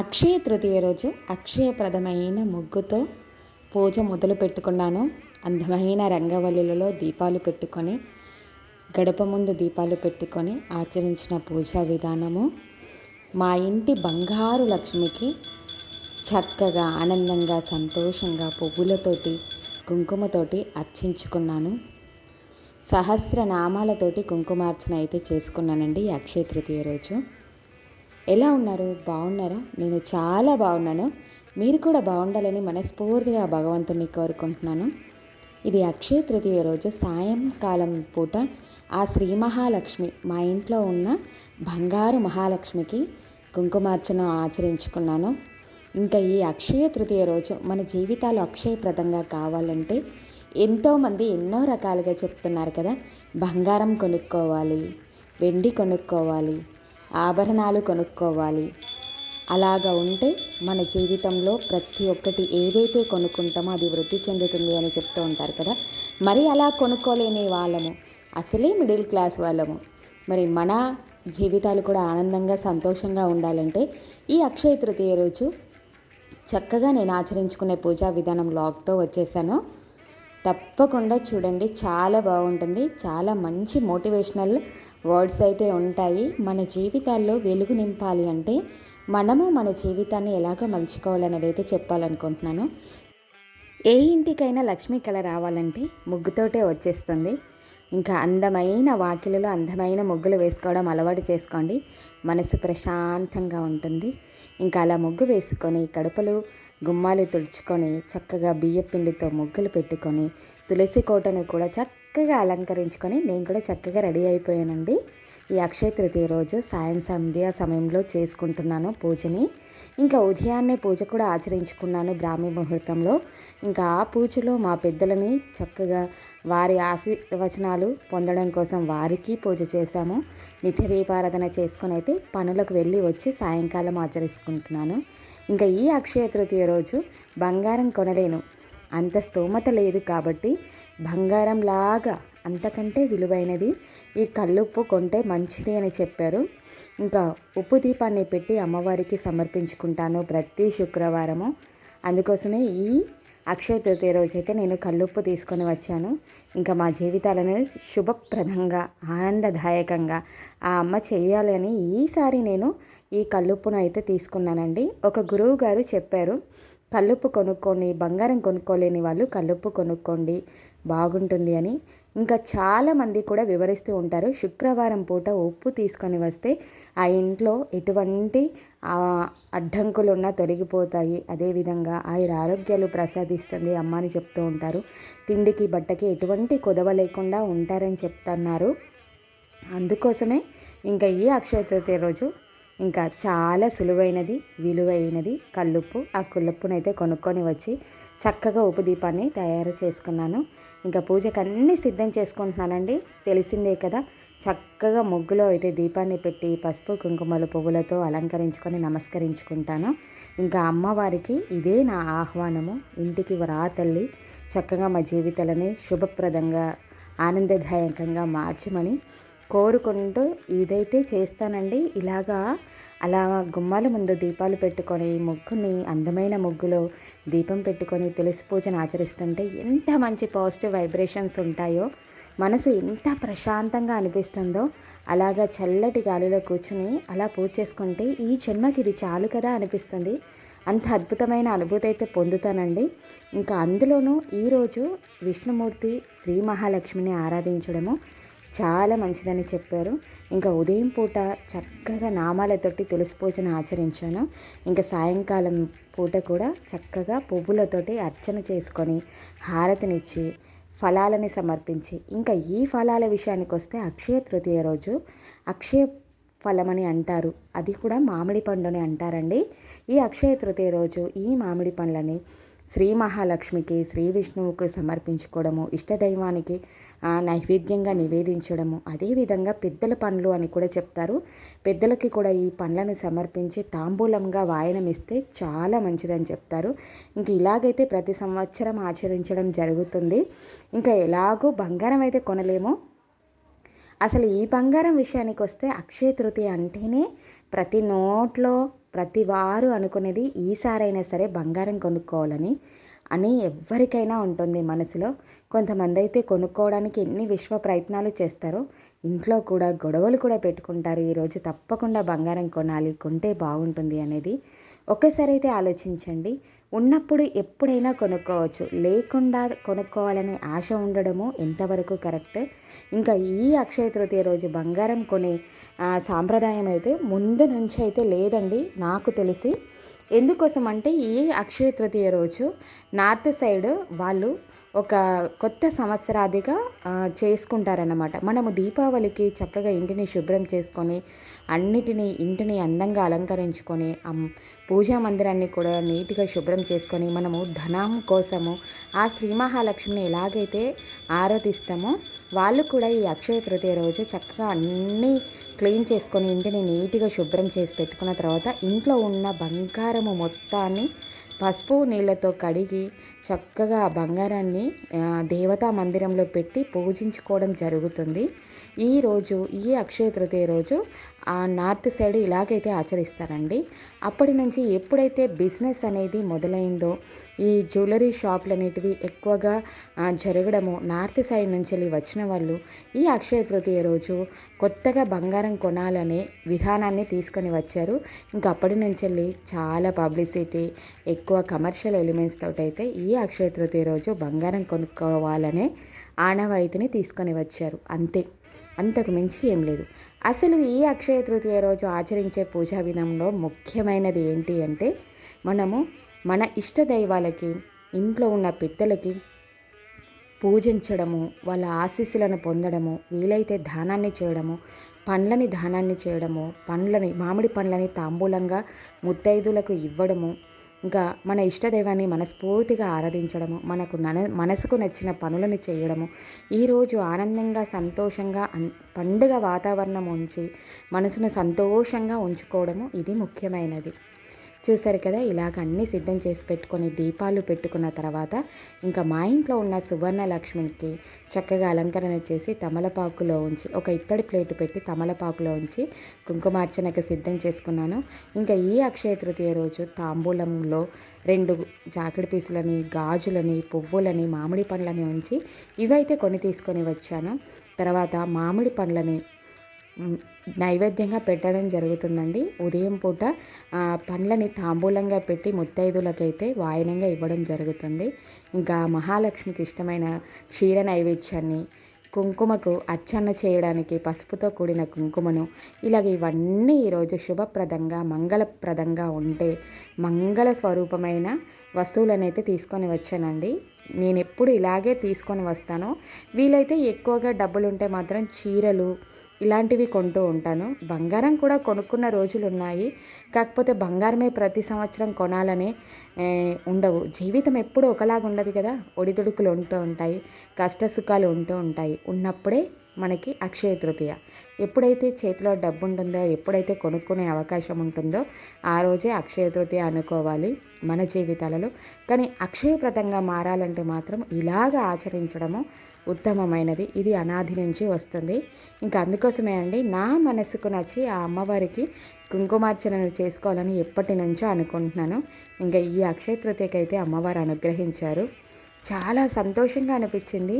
అక్షయ తృతీయ రోజు అక్షయప్రదమైన ముగ్గుతో పూజ మొదలు పెట్టుకున్నాను. అందమైన రంగవల్లులలో దీపాలు పెట్టుకొని గడప ముందు దీపాలు పెట్టుకొని ఆచరించిన పూజా విధానము. మా ఇంటి బంగారు లక్ష్మికి చక్కగా ఆనందంగా సంతోషంగా పువ్వులతోటి కుంకుమతోటి అర్చించుకున్నాను. సహస్ర నామాలతోటి కుంకుమార్చన అయితే చేసుకున్నానండి అక్షయ తృతీయ రోజు. ఎలా ఉన్నారు? బాగున్నారా? నేను చాలా బాగున్నాను. మీరు కూడా బాగుండాలని మనస్ఫూర్తిగా భగవంతుని కోరుకుంటున్నాను. ఇది అక్షయ తృతీయ రోజు సాయంకాలం పూట ఆ శ్రీ మహాలక్ష్మి మా ఇంట్లో ఉన్న బంగారు మహాలక్ష్మికి కుంకుమార్చన ఆచరించుకున్నాను. ఇంకా ఈ అక్షయ తృతీయ రోజు మన జీవితాలు అక్షయప్రదంగా కావాలంటే ఎంతోమంది ఎన్నో రకాలుగా చెప్తున్నారు కదా. బంగారం కొనుక్కోవాలి వెండి కొనుక్కోవాలి ఆభరణాలు కొనుక్కోవాలి. అలాగా ఉంటే మన జీవితంలో ప్రతి ఒక్కటి ఏదైతే కొనుక్కుంటామో అది వృద్ధి చెందుతుంది అని చెప్తూ ఉంటారు కదా. మరి అలా కొనుక్కోలేని వాళ్ళము అసలే మిడిల్ క్లాస్ వాళ్ళము. మరి మన జీవితాలు కూడా ఆనందంగా సంతోషంగా ఉండాలంటే ఈ అక్షయ తృతీయ రోజు చక్కగా నేను ఆచరించుకునే పూజా విధానం లాగ్తో వచ్చేసాను. తప్పకుండా చూడండి చాలా బాగుంటుంది. చాలా మంచి మోటివేషనల్ వర్డ్స్ అయితే ఉంటాయి. మన జీవితాల్లో వెలుగు నింపాలి అంటే మనము మన జీవితాన్ని ఎలాగో మలుచుకోవాలనేది అయితే చెప్పాలనుకుంటున్నాను. ఏ ఇంటికైనా లక్ష్మీ కళ రావాలంటే ముగ్గుతోటే వచ్చేస్తుంది. ఇంకా అందమైన వాకిలలో అందమైన ముగ్గులు వేసుకోవడం అలవాటు చేసుకోండి. మనసు ప్రశాంతంగా ఉంటుంది. ఇంకా అలా ముగ్గు వేసుకొని కడుపులు గుమ్మాలు తుడుచుకొని చక్కగా బియ్యపిండితో ముగ్గులు పెట్టుకొని తులసి కోటను కూడా చక్క చక్కగా అలంకరించుకొని నేను కూడా చక్కగా రెడీ అయిపోయానండి. ఈ అక్షయ తృతీయ రోజు సాయం సంధ్య సమయంలో చేసుకుంటున్నాను పూజని. ఇంకా ఉదయాన్నే పూజ కూడా ఆచరించుకున్నాను బ్రాహ్మీ ముహూర్తంలో. ఇంకా ఆ పూజలో మా పెద్దలని చక్కగా వారి ఆశీర్వచనాలు పొందడం కోసం వారికి పూజ చేశాము. నిత్య దీపారాధన చేసుకొని అయితే పనులకు వెళ్ళి వచ్చి సాయంకాలం ఆచరించుకుంటున్నాను ఇంకా ఈ అక్షయ తృతీయ రోజు బంగారం కొనలేను. అంత స్తోమత లేదు కాబట్టి బంగారం లాగా అంతకంటే విలువైనది ఈ కల్లుప్పు కొంటే మంచిది అని చెప్పారు. ఇంకా ఉప్పు దీపాన్ని పెట్టి అమ్మవారికి సమర్పించుకుంటాను ప్రతి శుక్రవారము. అందుకోసమే ఈ అక్షయ తృతీయ రోజైతే నేను కల్లుప్పు తీసుకొని వచ్చాను. ఇంకా మా జీవితాలను శుభప్రదంగా ఆనందదాయకంగా ఆ అమ్మ చేయాలని ఈసారి నేను ఈ కల్లుప్పును అయితే తీసుకున్నానండి. ఒక గురువు గారు చెప్పారు కల్లుప్పు కొనుక్కోండి బంగారం కొనుక్కోలేని వాళ్ళు కల్లుప్పు కొనుక్కోండి బాగుంటుంది అని. ఇంకా చాలామంది కూడా వివరిస్తూ ఉంటారు శుక్రవారం పూట ఉప్పు తీసుకొని వస్తే ఆ ఇంట్లో ఎటువంటి అడ్డంకులున్నా తొలగిపోతాయి. అదేవిధంగా ఆయుర ఆరోగ్యాలు ప్రసాదిస్తుంది అమ్మ అని చెప్తూ ఉంటారు. తిండికి బట్టకి ఎటువంటి కొదవ లేకుండా ఉంటారని చెప్తున్నారు. అందుకోసమే ఇంకా ఈ అక్షయ తృతీయ రోజు ఇంకా చాలా సులువైనది విలువైనది కల్లుప్పు. ఆ కుల్లుప్పునైతే కొనుక్కొని వచ్చి చక్కగా ఉప్పు దీపాన్ని తయారు చేసుకున్నాను. ఇంకా పూజకు అన్నీ సిద్ధం చేసుకుంటున్నానండి. తెలిసిందే కదా చక్కగా ముగ్గులో అయితే దీపాన్ని పెట్టి పసుపు కుంకుమలు పువ్వులతో అలంకరించుకొని నమస్కరించుకుంటాను. ఇంకా అమ్మవారికి ఇదే నా ఆహ్వానము. ఇంటికి రా తల్లి చక్కగా మా జీవితాలని శుభప్రదంగా ఆనందదాయకంగా మార్చమని కోరుకుంటూ ఇదైతే చేస్తానండి. ఇలాగా అలా గుమ్మాల ముందు దీపాలు పెట్టుకొని ముగ్గుని అందమైన ముగ్గులో దీపం పెట్టుకొని తులసి పూజను ఆచరిస్తుంటే ఎంత మంచి పాజిటివ్ వైబ్రేషన్స్ ఉంటాయో మనసు ఎంత ప్రశాంతంగా అనిపిస్తుందో అలాగా చల్లటి గాలిలో కూర్చుని అలా పూజ చేసుకుంటే ఈ జన్మకి ఇది చాలు కదా అనిపిస్తుంది. అంత అద్భుతమైన అనుభూతి అయితే పొందుతానండి. ఇంకా అందులోనూ ఈరోజు విష్ణుమూర్తి శ్రీ మహాలక్ష్మిని ఆరాధించడము చాలా మంచిదని చెప్పారు. ఇంకా ఉదయం పూట చక్కగా నామాలతోటి తులసి పూజను ఆచరించాను. ఇంకా సాయంకాలం పూట కూడా చక్కగా పువ్వులతోటి అర్చన చేసుకొని హారతినిచ్చి ఫలాలని సమర్పించి ఇంకా ఈ ఫలాల విషయానికి వస్తే అక్షయ తృతీయ రోజు. అక్షయ ఫలమని అంటారు. అది కూడా మామిడి పండుని అంటారండి. ఈ అక్షయ తృతీయ రోజు ఈ మామిడి పండ్లని శ్రీ మహాలక్ష్మికి శ్రీ విష్ణువుకు సమర్పించుకోవడము ఇష్టదైవానికి నైవేద్యంగా నివేదించడము అదేవిధంగా పెద్దల పండ్లు అని కూడా చెప్తారు. పెద్దలకి కూడా ఈ పండ్లను సమర్పించి తాంబూలంగా వాయనం ఇస్తే చాలా మంచిదని చెప్తారు. ఇంక ఇలాగైతే ప్రతి సంవత్సరం ఆచరించడం జరుగుతుంది. ఇంకా ఎలాగో బంగారం అయితే కొనలేము. అసలు ఈ బంగారం విషయానికి వస్తే అక్షయ తృతీయ అంటేనే ప్రతి నోట్లో ప్రతి వారు అనుకునేది ఈసారైనా సరే బంగారం కొనుక్కోవాలని అని ఎవరికైనా ఉంటుంది మనసులో. కొంతమంది అయితే కొనుక్కోవడానికి ఎన్ని విశ్వ ప్రయత్నాలు చేస్తారో ఇంట్లో కూడా గొడవలు కూడా పెట్టుకుంటారు. ఈరోజు తప్పకుండా బంగారం కొనాలి కొంటే బాగుంటుంది అనేది ఒక్కసారి అయితే ఆలోచించండి. ఉన్నప్పుడు ఎప్పుడైనా కొనుక్కోవచ్చు. లేకుండా కొనుక్కోవాలనే ఆశ ఉండడము ఎంతవరకు కరెక్ట్? ఇంకా ఈ అక్షయ తృతీయ రోజు బంగారం కొనే సాంప్రదాయం అయితే ముందు నుంచి అయితే లేదండి. నాకు తెలిసి ఎందుకోసం అంటే ఈ అక్షయ తృతీయ రోజు నార్త్ సైడ్ వాళ్ళు ఒక కొత్త సంవత్సరాదిగా చేసుకుంటారన్నమాట. మనము దీపావళికి చక్కగా ఇంటిని శుభ్రం చేసుకొని అన్నిటినీ ఇంటిని అందంగా అలంకరించుకొని పూజా మందిరాన్ని కూడా నీట్గా శుభ్రం చేసుకొని మనము ధనం కోసము ఆ శ్రీ మహాలక్ష్మిని ఎలాగైతే ఆరాధిస్తామో వాళ్ళు కూడా ఈ అక్షయ తృతీయ రోజు చక్కగా అన్నీ క్లీన్ చేసుకొని ఇంటిని నీట్గా శుభ్రం చేసి పెట్టుకున్న తర్వాత ఇంట్లో ఉన్న బంగారము మొత్తాన్ని పసుపు నీళ్ళతో కడిగి చక్కగా ఆ బంగారాన్ని దేవతా మందిరంలో పెట్టి పూజించుకోవడం జరుగుతుంది. ఈరోజు ఈ అక్షయ తృతీయ రోజు ఆ నార్త్ సైడ్ ఇలాగైతే ఆచరిస్తారండి. అప్పటి నుంచి ఎప్పుడైతే బిజినెస్ అనేది మొదలైందో ఈ జ్యువెలరీ షాపులు అనేటివి ఎక్కువగా జరగడము నార్త్ సైడ్ నుంచి వెళ్ళి వచ్చిన వాళ్ళు ఈ అక్షయ తృతీయ రోజు కొత్తగా బంగారం కొనాలనే విధానాన్ని తీసుకొని వచ్చారు. ఇంకా అప్పటి నుంచి వెళ్ళి చాలా పబ్లిసిటీ ఎక్కువ కమర్షియల్ ఎలిమెంట్స్ తోటైతే అయితే ఈ అక్షయ తృతీయ రోజు బంగారం కొనుక్కోవాలనే ఆనవాయితీని తీసుకొని వచ్చారు. అంతే. అంతకు మించి ఏం లేదు. అసలు ఈ అక్షయ తృతీయ రోజు ఆచరించే పూజా విధానంలో ముఖ్యమైనది ఏంటి అంటే మనము మన ఇష్ట దైవాలకి ఇంట్లో ఉన్న పెద్దలకి పూజించడము వాళ్ళ ఆశీస్సులను పొందడము వీలైతే దానాన్ని చేయడము పండ్లని దానాన్ని చేయడము పండ్లని మామిడి పండ్లని తాంబూలంగా ముత్తైదులకు ఇవ్వడము ఇంకా మన ఇష్టదైవాన్ని మనస్ఫూర్తిగా ఆరాధించడము మనకు నన మనసుకు నచ్చిన పనులను చేయడము ఈరోజు ఆనందంగా సంతోషంగా పండుగ వాతావరణం ఉంచి మనసును సంతోషంగా ఉంచుకోవడము ఇది ముఖ్యమైనది. చూసారు కదా ఇలాగ అన్నీ సిద్ధం చేసి పెట్టుకొని దీపాలు పెట్టుకున్న తర్వాత ఇంకా మా ఇంట్లో ఉన్న సువర్ణ లక్ష్మికి చక్కగా అలంకరణ చేసి తమలపాకులో ఉంచి ఒక ఇత్తడి ప్లేటు పెట్టి తమలపాకులో ఉంచి కుంకుమార్చనకు సిద్ధం చేసుకున్నాను. ఇంకా ఈ అక్షయ తృతీయ రోజు తాంబూలంలో రెండు జాకెట్ పీసులని గాజులని పువ్వులని మామిడి పండ్లని ఉంచి ఇవైతే కొని తీసుకొని వచ్చాను. తర్వాత మామిడి పండ్లని నైవేద్యంగా పెట్టడం జరుగుతుందండి. ఉదయం పూట పండ్లని తాంబూలంగా పెట్టి ముత్తైదులకైతే వాయనంగా ఇవ్వడం జరుగుతుంది. ఇంకా మహాలక్ష్మికి ఇష్టమైన క్షీర నైవేద్యాన్ని కుంకుమకు అర్చన చేయడానికి పసుపుతో కూడిన కుంకుమను ఇలాగ ఇవన్నీ ఈరోజు శుభప్రదంగా మంగళప్రదంగా ఉంటే మంగళ స్వరూపమైన వస్తువులనైతే తీసుకొని వచ్చానండి. నేను ఎప్పుడు ఇలాగే తీసుకొని వస్తాను. వీలైతే ఎక్కువగా డబ్బులు ఉంటే మాత్రం చీరలు ఇలాంటివి కొంటూ ఉంటాను. బంగారం కూడా కొనుక్కున్న రోజులు ఉన్నాయి కాకపోతే బంగారమే ప్రతి సంవత్సరం కొనాలని ఉండవు. జీవితం ఎప్పుడు ఒకలాగా ఉండదు కదా. ఒడిదుడుకులు ఉంటూ ఉంటాయి. కష్ట సుఖాలు ఉంటూ ఉంటాయి. ఉన్నప్పుడే మనకి అక్షయ తృతీయ. ఎప్పుడైతే చేతిలో డబ్బు ఉంటుందో ఎప్పుడైతే కొనుక్కునే అవకాశం ఉంటుందో ఆ రోజే అక్షయ తృతీయ అనుకోవాలి మన జీవితాలలో. కానీ అక్షయప్రదంగా మారాలంటే మాత్రం ఇలాగ ఆచరించడము ఉత్తమమైనది. ఇది అనాది నుంచి వస్తుంది. ఇంకా అందుకోసమే అండి నా మనసుకు నచ్చి ఆ అమ్మవారికి కుంకుమార్చనను చేసుకోవాలని ఎప్పటి నుంచో అనుకుంటున్నాను. ఇంకా ఈ అక్షయ తృతీయకైతే అమ్మవారు అనుగ్రహించారు. చాలా సంతోషంగా అనిపించింది.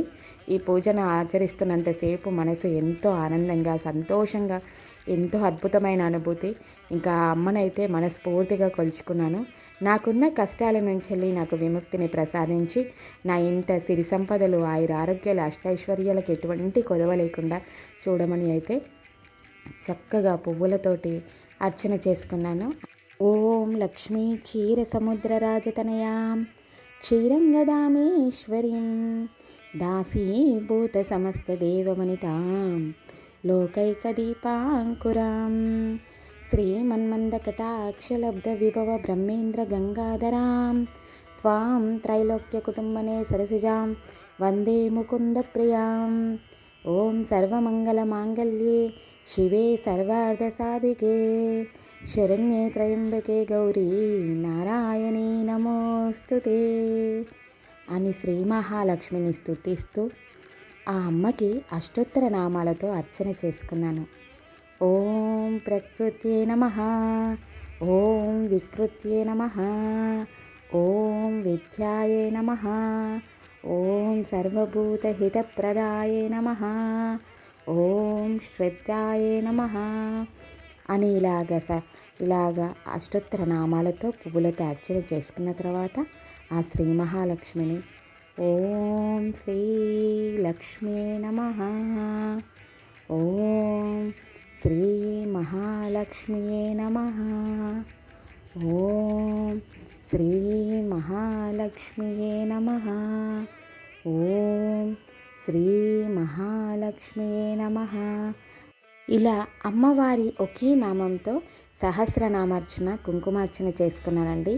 ఈ పూజను ఆచరిస్తున్నంతసేపు మనసు ఎంతో ఆనందంగా సంతోషంగా ఎంతో అద్భుతమైన అనుభూతి. ఇంకా అమ్మనైతే మనస్ఫూర్తిగా కొలుచుకున్నాను. నాకున్న కష్టాల నుంచి వెళ్ళి నాకు విముక్తిని ప్రసాదించి నా ఇంట సిరి సంపదలు ఆయుర ఆరోగ్యాలు అష్టైశ్వర్యాలకు ఎటువంటి కొదవ లేకుండా చూడమని అయితే చక్కగా పువ్వులతోటి అర్చన చేసుకున్నాను. ఓం లక్ష్మీ క్షీర సముద్ర రాజతనయాం క్షీరంగదామేశ్వరీం. దాసీభూత సమస్తదేవమనితాం లోకైకదీపాంకురాం. శ్రీమన్మందకటాక్షలబ్ధ విభవ బ్రహ్మేంద్ర గంగాధరాం త్వాం త్రైలోక్యకుటుంబనే సరసిజాం. వందే ముకుందప్రియాం. ఓం సర్వమంగళమాంగళ్యే. శివే సర్వార్ధసాధికే. శరణ్యే త్రయంబకే గౌరీ నారాయణీ నమోస్తుతే అని శ్రీ మహాలక్ష్మిని స్థుతిస్తూ ఆ అమ్మకి అష్టోత్తర నామాలతో అర్చన చేసుకున్నాను. ఓం ప్రకృత్యే నమ ఓం వికృత్యే నమ ఓం విద్యాయే నమ ఓం సర్వభూతహితప్రదాయే నమ ఓం శ్రద్ధాయే నమ అని ఇలాగ స ఇలాగ అష్టోత్తర నామాలతో పువ్వులతో అర్చన చేసుకున్న తర్వాత ఆ శ్రీ మహాలక్ష్మిని ఓం శ్రీ లక్ష్మీ నమ ఓం శ్రీ మహాలక్ష్మియే నమ ఓం శ్రీ మహాలక్ష్మియే నమ ఓం శ్రీ మహాలక్ష్మియే నమ. ఇలా అమ్మవారి ఒకే నామంతో సహస్రనామార్చన కుంకుమార్చన చేసుకున్నానండి.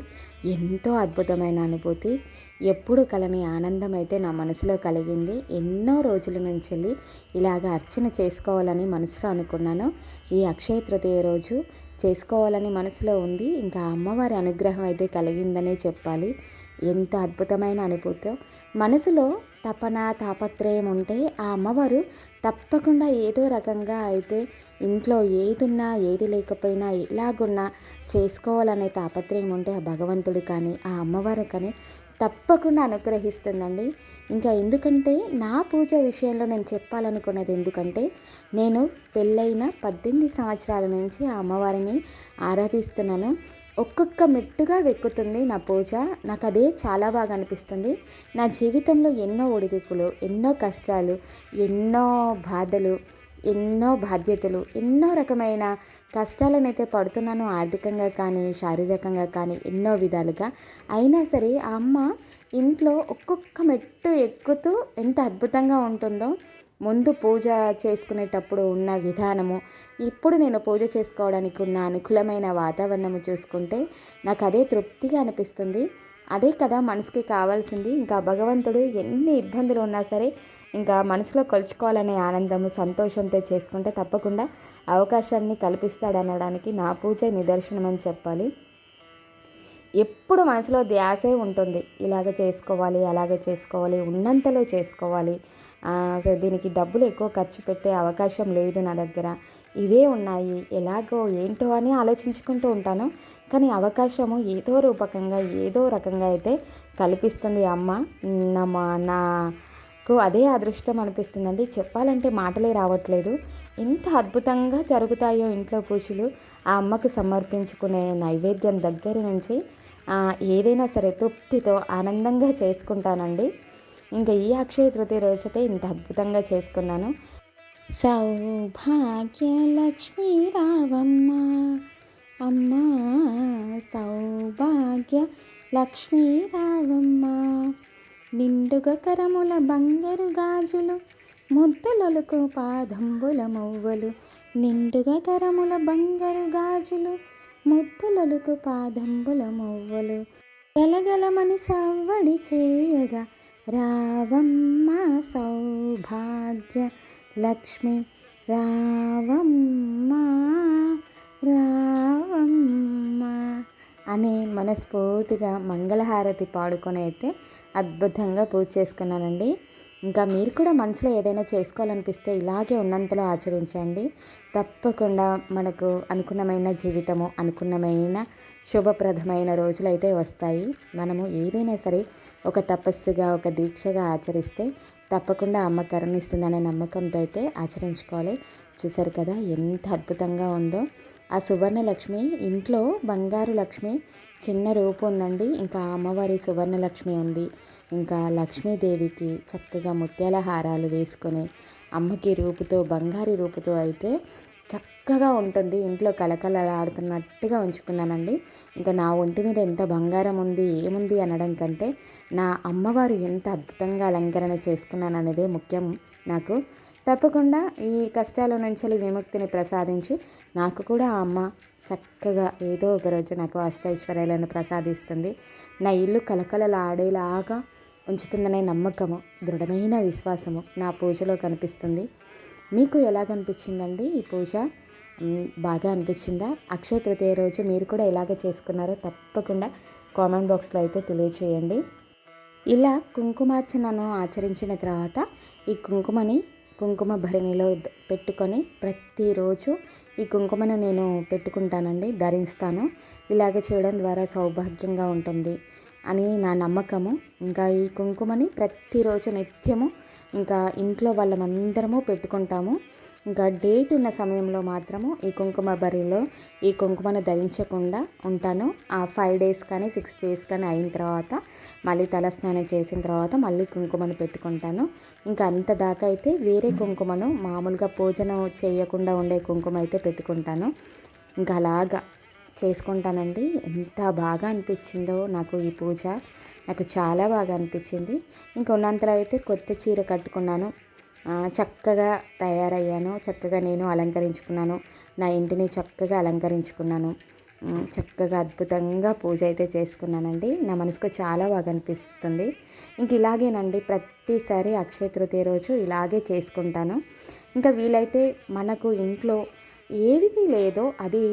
ఎంతో అద్భుతమైన అనుభూతి. ఎప్పుడు కలని ఆనందం అయితే నా మనసులో కలిగింది. ఎన్నో రోజుల నుంచి వెళ్ళి ఇలాగ అర్చన చేసుకోవాలని మనసులో అనుకున్నాను. ఈ అక్షయ తృతీయ రోజు చేసుకోవాలని మనసులో ఉంది. ఇంకా అమ్మవారి అనుగ్రహం అయితే కలిగిందనే చెప్పాలి. ఎంత అద్భుతమైన అనుభూతం. మనసులో తపన తాపత్రయం ఉంటే ఆ అమ్మవారు తప్పకుండా ఏదో రకంగా అయితే ఇంట్లో ఏదున్నా ఏది లేకపోయినా ఎలాగున్నా చేసుకోవాలనే తాపత్రయం ఉంటే ఆ భగవంతుడు కానీ ఆ అమ్మవారు కానీ తప్పకుండా అనుగ్రహిస్తుందండి. ఇంకా ఎందుకంటే నా పూజ విషయంలో నేను చెప్పాలనుకున్నది ఎందుకంటే నేను పెళ్ళైన పద్దెనిమిది సంవత్సరాల నుంచి ఆ అమ్మవారిని ఆరాధిస్తున్నాను. ఒక్కొక్క మెట్టుగా వెక్కుతుంది నా పూజ. నాకు అదే చాలా బాగా అనిపిస్తుంది నా జీవితంలో ఎన్నో ఒడిదిక్కులు ఎన్నో కష్టాలు ఎన్నో బాధలు ఎన్నో బాధ్యతలు ఎన్నో రకమైన కష్టాలను అయితే పడుతున్నాను ఆర్థికంగా కానీ శారీరకంగా కానీ ఎన్నో విధాలుగా. అయినా సరే ఆ అమ్మ ఇంట్లో ఒక్కొక్క మెట్టు ఎక్కుతూ ఎంత అద్భుతంగా ఉంటుందో ముందు పూజ చేసుకునేటప్పుడు ఉన్న విధానము ఇప్పుడు నేను పూజ చేసుకోవడానికి ఉన్న అనుకూలమైన వాతావరణము చూసుకుంటే నాకు అదే తృప్తిగా అనిపిస్తుంది. అదే కదా మనసుకి కావాల్సింది. ఇంకా భగవంతుడు ఎన్ని ఇబ్బందులు ఉన్నా సరే ఇంకా మనసులో కొలుచుకోవాలనే ఆనందము సంతోషంతో చేసుకుంటే తప్పకుండా అవకాశాన్ని కల్పిస్తాడనడానికి నా పూజ నిదర్శనం అని చెప్పాలి. ఎప్పుడు మనసులో ధ్యాసే ఉంటుంది. ఇలాగ చేసుకోవాలి అలాగ చేసుకోవాలి ఉన్నంతలో చేసుకోవాలి. సో దీనికి డబ్బులు ఎక్కువ ఖర్చు పెట్టే అవకాశం లేదు నా దగ్గర. ఇవే ఉన్నాయి. ఎలాగో ఏంటో అని ఆలోచించుకుంటూ ఉంటాను. కానీ అవకాశము ఏదో రూపకంగా ఏదో రకంగా అయితే కల్పిస్తుంది అమ్మ. నా నాకు అదే అదృష్టం అనిపిస్తుందండి. చెప్పాలంటే మాటలే రావట్లేదు. ఎంత అద్భుతంగా జరుగుతాయో ఇంట్లో పూజలు. ఆ అమ్మకు సమర్పించుకునే నైవేద్యం దగ్గర నుంచి ఏదైనా సరే తృప్తితో ఆనందంగా చేసుకుంటానండి. ఇంకా ఈ అక్షయ తృతీయ రోజైతే ఇంత అద్భుతంగా చేసుకున్నాను. సౌభాగ్యలక్ష్మీ రావమ్మ అమ్మ సౌభాగ్య లక్ష్మీ రావమ్మ నిండుగ కరముల బంగారు గాజులు ముద్దలొలుకు పాదంబుల మవ్వలు. నిండుగ కరముల బంగారు గాజులు ముద్దలొలుకు పాదంబుల మవ్వలు. గలగలమని సవ్వడి చేయగా రావమ్మ సౌభాగ్య లక్ష్మి రావమ్మ రావమ్మ అని మనస్ఫూర్తిగా మంగళహారతి పాడుకొని అయితే అద్భుతంగా పూజ చేసుకున్నానండి. ఇంకా మీరు కూడా మనసులో ఏదైనా చేసుకోవాలనిపిస్తే ఇలాగే ఉన్నంతలో ఆచరించండి. తప్పకుండా మనకు అనుకున్నమైన జీవితము అనుకున్నమైన శుభప్రదమైన రోజులు అయితే వస్తాయి. మనము ఏదైనా సరే ఒక తపస్సుగా ఒక దీక్షగా ఆచరిస్తే తప్పకుండా అమ్మ కరుణిస్తుందనే నమ్మకంతో అయితే ఆచరించుకోవాలి. చూసారు కదా ఎంత అద్భుతంగా ఉందో. ఆ సువర్ణలక్ష్మి ఇంట్లో బంగారు లక్ష్మి చిన్న రూపు ఉందండి. ఇంకా అమ్మవారి సువర్ణలక్ష్మి ఉంది. ఇంకా లక్ష్మీదేవికి చక్కగా ముత్యాల హారాలు వేసుకొని అమ్మకి రూపుతో బంగారు రూపుతో అయితే చక్కగా ఉంటుంది. ఇంట్లో కలకలలాడుతున్నట్టుగా ఉంచుకున్నానండి. ఇంకా నా ఒంటి మీద ఎంత బంగారం ఉంది ఏముంది అనడం కంటే నా అమ్మవారు ఎంత అద్భుతంగా అలంకరణ చేసుకున్నాననేదే ముఖ్యం నాకు. తప్పకుండా ఈ కష్టాల నుంచి విముక్తిని ప్రసాదించి నాకు కూడా ఆ అమ్మ చక్కగా ఏదో ఒక రోజు నాకు అష్టైశ్వర్యాలను ప్రసాదిస్తుంది. నా ఇల్లు కలకలలాడేలాగా ఉంచుతుందనే నమ్మకము దృఢమైన విశ్వాసము నా పూజలో కనిపిస్తుంది. మీకు ఎలా కనిపించిందండి ఈ పూజ? బాగా అనిపించిందా? అక్షయ తృతీయ రోజు మీరు కూడా ఎలాగ చేసుకున్నారో తప్పకుండా కామెంట్ బాక్స్లో అయితే తెలియచేయండి. ఇలా కుంకుమార్చనను ఆచరించిన తర్వాత ఈ కుంకుమని కుంకుమ భరణిలో పెట్టుకొని ప్రతిరోజు ఈ కుంకుమను నేను పెట్టుకుంటానండి ధరిస్తాను. ఇలాగ చేయడం ద్వారా సౌభాగ్యంగా ఉంటుంది అని నా నమ్మకము. ఇంకా ఈ కుంకుమని ప్రతిరోజు నిత్యము ఇంకా ఇంట్లో వాళ్ళమందరము పెట్టుకుంటాము. ఇంకా డేట్ ఉన్న సమయంలో మాత్రము ఈ కుంకుమ బరిలో ఈ కుంకుమను ధరించకుండా ఉంటాను. ఆ ఫైవ్ డేస్ కానీ సిక్స్ డేస్ కానీ అయిన తర్వాత మళ్ళీ తలస్నానం చేసిన తర్వాత మళ్ళీ కుంకుమను పెట్టుకుంటాను. ఇంకా అంత దాకా అయితే వేరే కుంకుమను మామూలుగా పూజన చేయకుండా ఉండే కుంకుమ అయితే పెట్టుకుంటాను. ఇంకా అలాగా చేసుకుంటానండి. ఎంత బాగా అనిపించిందో నాకు ఈ పూజ. నాకు చాలా బాగా అనిపించింది. ఇంకా ఉన్నంతలో అయితే కొత్త చీర కట్టుకున్నాను. చక్కగా తయారయ్యాను. చక్కగా నేను అలంకరించుకున్నాను. నా ఇంటిని చక్కగా అలంకరించుకున్నాను. చక్కగా అద్భుతంగా పూజ అయితే చేసుకున్నానండి. నా మనసుకు చాలా బాగా అనిపిస్తుంది. ఇంక ఇలాగేనండి. ప్రతిసారి అక్షయ తృతీయ రోజు ఇలాగే చేసుకుంటాను. ఇంకా వీలైతే మనకు ఇంట్లో ఏది లేదో అది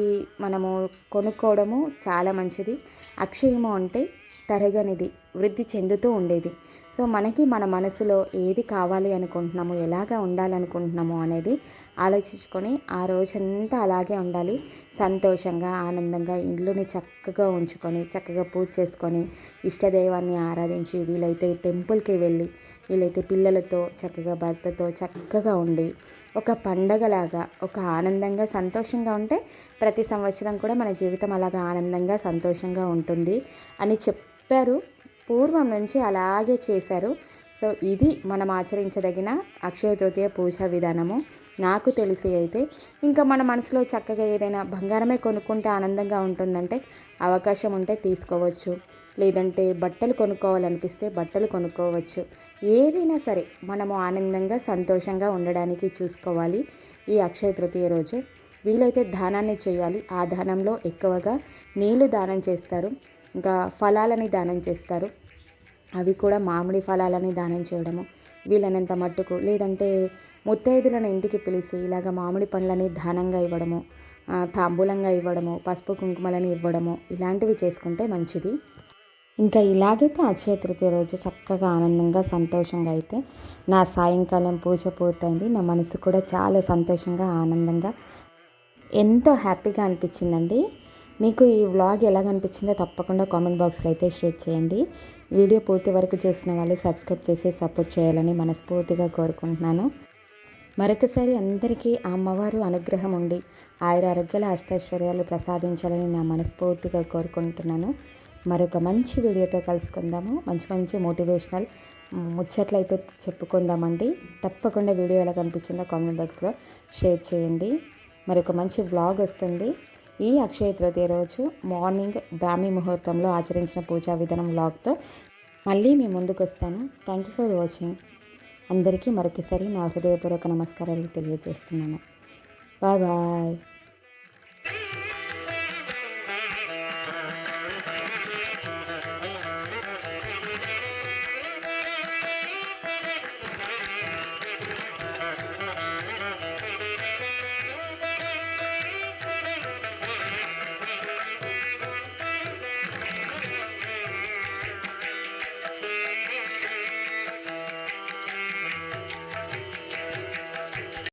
మనము కొనుక్కోవడము చాలా మంచిది. అక్షయము అంటే తరగనిది. వృద్ధి చెందుతూ ఉండేది. సో మనకి మన మనసులో ఏది కావాలి అనుకుంటున్నాము ఎలాగా ఉండాలనుకుంటున్నాము అనేది ఆలోచించుకొని ఆ రోజంతా అలాగే ఉండాలి. సంతోషంగా ఆనందంగా ఇండ్లుని చక్కగా ఉంచుకొని చక్కగా పూజ చేసుకొని ఇష్టదైవాన్ని ఆరాధించి వీలైతే టెంపుల్కి వెళ్ళి వీలైతే పిల్లలతో చక్కగా భర్తతో చక్కగా ఉండి ఒక పండగలాగా ఒక ఆనందంగా సంతోషంగా ఉంటే ప్రతి సంవత్సరం కూడా మన జీవితం అలాగా ఆనందంగా సంతోషంగా ఉంటుంది అని చెప్పారు. పూర్వం నుంచి అలాగే చేశారు. సో ఇది మనం ఆచరించదగిన అక్షయ తృతీయ పూజా విధానము. నాకు తెలిసి అయితే ఇంకా మన మనసులో చక్కగా ఏదైనా బంగారమే కొనుక్కుంటే ఆనందంగా ఉంటుందంటే అవకాశం ఉంటే తీసుకోవచ్చు. లేదంటే బట్టలు కొనుక్కోవాలనిపిస్తే బట్టలు కొనుక్కోవచ్చు. ఏదైనా సరే మనము ఆనందంగా సంతోషంగా ఉండడానికి చూసుకోవాలి ఈ అక్షయ తృతీయ రోజు. వీలైతే దానాన్ని చేయాలి. ఆ దానంలో ఎక్కువగా నీళ్ళు దానం చేస్తారు. ఇంకా ఫలాలని దానం చేస్తారు. అవి కూడా మామిడి ఫలాలని దానం చేయడము వీలైనంత మట్టుకు. లేదంటే ముత్తైదులను ఇంటికి పిలిచి ఇలాగ మామిడి పండ్లని దానంగా ఇవ్వడము తాంబూలంగా ఇవ్వడము పసుపు కుంకుమలని ఇవ్వడము ఇలాంటివి చేసుకుంటే మంచిది. ఇంకా ఇలాగైతే అక్షయ తృతీయ రోజు చక్కగా ఆనందంగా సంతోషంగా అయితే నా సాయంకాలం పూజ పూర్తయింది. నా మనసు కూడా చాలా సంతోషంగా ఆనందంగా ఎంతో హ్యాపీగా అనిపించిందండి. మీకు ఈ వ్లాగ్ ఎలా అనిపించిందో తప్పకుండా కామెంట్ బాక్స్లో అయితే షేర్ చేయండి. వీడియో పూర్తి వరకు చూసిన వాళ్ళు సబ్స్క్రైబ్ చేసి సపోర్ట్ చేయాలని మనస్ఫూర్తిగా కోరుకుంటున్నాను. మరొకసారి అందరికీ ఆ అమ్మవారు అనుగ్రహం ఉండి ఆయుర ఆరోగ్యాల అష్టైశ్వర్యాలు ప్రసాదించాలని నా మనస్ఫూర్తిగా కోరుకుంటున్నాను. మరొక మంచి వీడియోతో కలుసుకుందాము. మంచి మంచి మోటివేషనల్ ముచ్చట్లయితే చెప్పుకుందామండి. తప్పకుండా వీడియో ఎలా కనిపించిందో కామెంట్ బాక్స్లో షేర్ చేయండి. మరొక మంచి వ్లాగ్ వస్తుంది. ఈ అక్షయ తృతీయ రోజు మార్నింగ్ బ్రాహ్మీ ముహూర్తంలో ఆచరించిన పూజా విధానం వ్లాగ్తో మళ్ళీ మీ ముందుకు వస్తాను థ్యాంక్ యూ ఫర్ వాచింగ్ అందరికీ మరొకసారి నా హృదయపూర్వక నమస్కారాలు తెలియజేస్తున్నాను. Bye bye